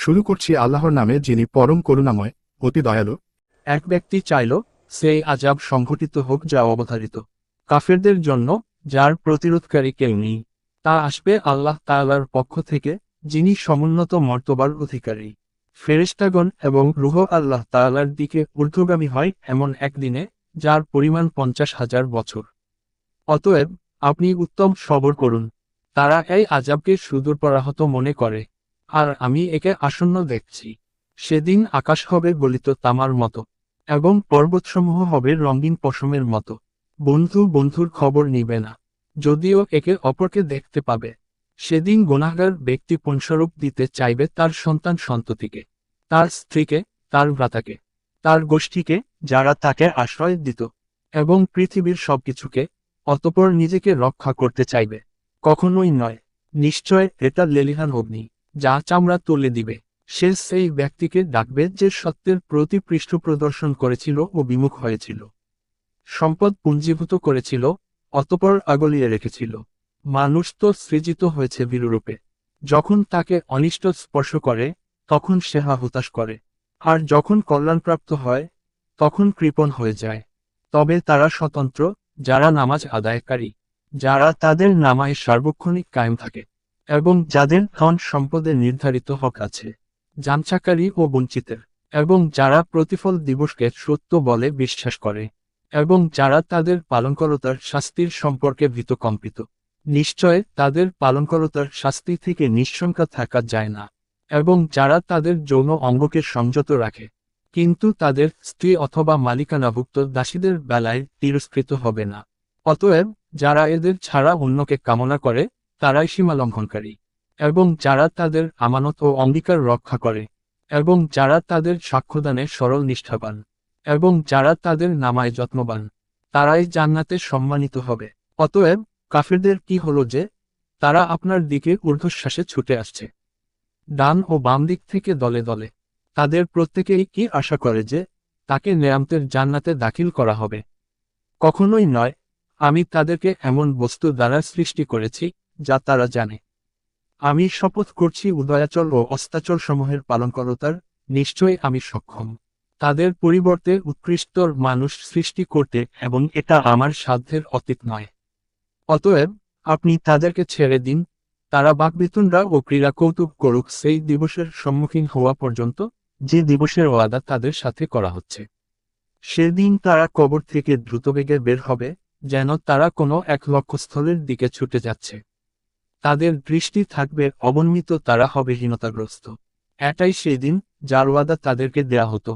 শুরু করছি আল্লাহর নামে যিনি পরম করুণাময়, অতি দয়ালু। এক ব্যক্তি চাইল, সেই আজাব সংঘটিত হোক যা অবধারিত। কাফেরদের জন্য, যার প্রতিরোধকারী কেউ নেই। তা আসবে আল্লাহ তাআলার পক্ষ থেকে, যিনি সমুন্নত মর্তবার অধিকারী। ফেরেশতাগণ এবং রুহ আল্লাহ তাআলার দিকে ঊর্ধ্বগামী হয় এমন একদিনে যার পরিমাণ পঞ্চাশ হাজার বছর। অতএব, আপনি উত্তম সবর করুন। তারা এই আজাবকে সুদূরপরাহত মনে করে। আর আমি একে আসন্ন দেখছি। সেদিন আকাশ হবে গলিত তামার মতো, এবং পর্বতসমূহ হবে রঙিন পশমের মতো। বন্ধু বন্ধুর খবর নিবে না, যদিও একে অপরকে দেখতে পাবে। সেদিন গোনাগার ব্যক্তি পুনস্বরূপ দিতে চাইবে তার সন্তান সন্ততিকে, তার স্ত্রীকে, তার ভ্রাতাকে, তার গোষ্ঠীকে, যারা তাকে আশ্রয় দিত, এবং পৃথিবীর সবকিছুকে, অতপর নিজেকে রক্ষা করতে চাইবে। কখনোই নয়, নিশ্চয় এটা লেলিহান অগ্নি। যা চামড়া তুলে দিবে। সে সেই ব্যক্তিকে ডাকবে যে সত্যের প্রতি পৃষ্ঠ প্রদর্শন করেছিল ও বিমুখ হয়েছিল। সম্পদ পুঞ্জীভূত করেছিল, অতপর আগলিয়ে রেখেছিল। মানুষ তো সৃজিত হয়েছে বীররূপে যখন তাকে অনিষ্ট স্পর্শ করে, তখন সে হতাশ করে। আর যখন কল্যাণপ্রাপ্ত হয়, তখন কৃপণ হয়ে যায়। তবে তারা স্বতন্ত্র, যারা নামাজ আদায়কারী, যারা তাদের নামায় সার্বক্ষণিক কায়েম থাকে। এবং যাদের ধন সম্পদের নির্ধারিত হক আছে, যাঞ্চাকারী ও বঞ্চিতের, এবং যারা প্রতিফল দিবসকে সত্য বলে বিশ্বাস করে, এবং যারা তাদের পালনকরতার শাস্তির সম্পর্কে ভীতকম্পিত, নিশ্চয় তাদের পালনকরতার শাস্তি থেকে নিঃশঙ্কা থাকা যায় না, এবং যারা তাদের যৌন অঙ্গকে সংযত রাখে, কিন্তু তাদের স্ত্রী অথবা মালিকানাভুক্ত দাসীদের বেলায় তিরস্কৃত হবে না। অতএব, যারা এদের ছাড়া অন্যকে কামনা করে তারাই সীমা লঙ্ঘনকারী এবং যারা তাদের আমানত ও অঙ্গীকার রক্ষা করে, এবং যারা তাদের সাক্ষ্যদানে সরল নিষ্ঠাবান, এবং যারা তাদের নামায় যত্নবান, তারাই জান্নাতে সম্মানিত হবে। অতএব কাফেরদের কি হলো যে, তারা আপনার দিকে ঊর্ধ্বশ্বাসে ছুটে আসছে। ডান ও বাম দিক থেকে দলে দলে। তাদের প্রত্যেকেই কি আশা করে যে, তাকে নেয়ামতের জান্নাতে দাখিল করা হবে? কখনোই নয়, আমি তাদেরকে এমন বস্তু দ্বারা সৃষ্টি করেছি যা তারা জানে। আমি শপথ করছি উদয়াচল ও অস্তাচল সমূহের পালনকরতার নিশ্চয়ই আমি সক্ষম। তাদের পরিবর্তে উৎকৃষ্টর মানুষ সৃষ্টি করতে এবং এটা আমার সাধ্যের অতীত নয়। অতএব, আপনি তাদেরকে ছেড়ে দিন। তারা বাকবিতুনরা ও ক্রীড়া কৌতুক করুক সেই দিবসের সম্মুখীন হওয়া পর্যন্ত, যে দিবসের ওয়াদা তাদের সাথে করা হচ্ছে। সেদিন তারা কবর থেকে দ্রুতবেগে বের হবে, যেন তারা কোনো এক লক্ষ্যস্থলের দিকে ছুটে যাচ্ছে। তাদের দৃষ্টি থাকবে অবন্মিত তারা হবে হীনতাগ্রস্ত। এটাই সেই দিন যার ওয়াদা তাদেরকে দেয়া হতো।